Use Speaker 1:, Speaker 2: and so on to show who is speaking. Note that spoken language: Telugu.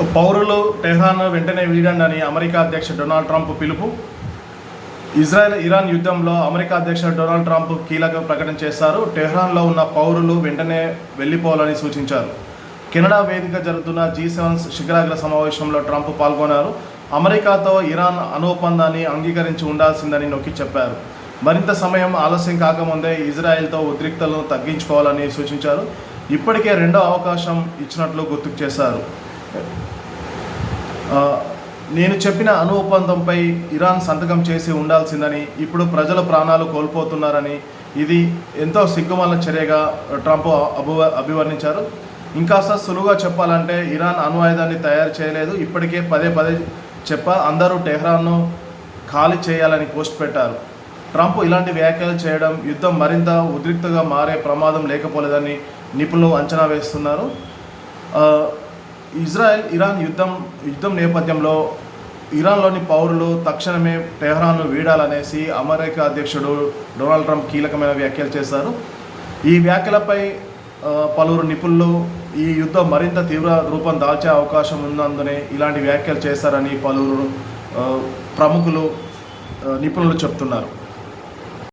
Speaker 1: పౌరులు టెహ్రాన్ వెంటనే వీడండి అని అమెరికా అధ్యక్షుడు డొనాల్డ్ ట్రంప్ పిలుపు. ఇజ్రాయెల్ ఇరాన్ యుద్ధంలో అమెరికా అధ్యక్షుడు డొనాల్డ్ ట్రంప్ కీలక ప్రకటన చేశారు. టెహ్రాన్లో ఉన్న పౌరులు వెంటనే వెళ్ళిపోవాలని సూచించారు. కెనడా వేదిక జరుగుతున్న జీ సెవెన్ శిఖరాగ్ర సమావేశంలో ట్రంప్ పాల్గొన్నారు. అమెరికాతో ఇరాన్ అను ఒప్పందాన్ని అంగీకరించి ఉండాల్సిందని నొక్కి చెప్పారు. మరింత సమయం ఆలస్యం కాకముందే ఇజ్రాయెల్తో ఉద్రిక్తలను తగ్గించుకోవాలని సూచించారు. ఇప్పటికే రెండో అవకాశం ఇచ్చినట్లు గుర్తుకు చేశారు. నేను చెప్పిన అణు ఒప్పందంపై ఇరాన్ సంతకం చేసి ఉండాల్సిందని ఇప్పుడు ప్రజల ప్రాణాలు కోల్పోతున్నారని ఇది ఎంతో సిగ్గుమల చర్యగా ట్రంప్ అభి అభివర్ణించారు. ఇంకాస్త సులువుగా చెప్పాలంటే ఇరాన్ అణు ఆయుధాన్ని తయారు చేయలేదు. ఇప్పటికే పదే పదే చెప్ప అందరూ టెహ్రాన్ను ఖాళీ చేయాలని పోస్ట్ పెట్టారు. ట్రంప్ ఇలాంటి వ్యాఖ్యలు చేయడం యుద్ధం మరింత ఉద్రిక్తగా మారే ప్రమాదం లేకపోలేదని నిపుణులు అంచనా వేస్తున్నారు. ఇజ్రాయెల్ ఇరాన్ యుద్ధం యుద్ధం నేపథ్యంలో ఇరాన్లోని పౌరులు తక్షణమే టెహ్రాన్ను వీడాలనేసి అమెరికా అధ్యక్షుడు డొనాల్డ్ ట్రంప్ కీలకమైన వ్యాఖ్యలు చేశారు. ఈ వ్యాఖ్యలపై పలువురు నిపుణులు ఈ యుద్ధం మరింత తీవ్ర రూపం దాల్చే అవకాశం ఉన్నందునే ఇలాంటి వ్యాఖ్యలు చేశారని పలువురు ప్రముఖులు నిపుణులు చెప్తున్నారు.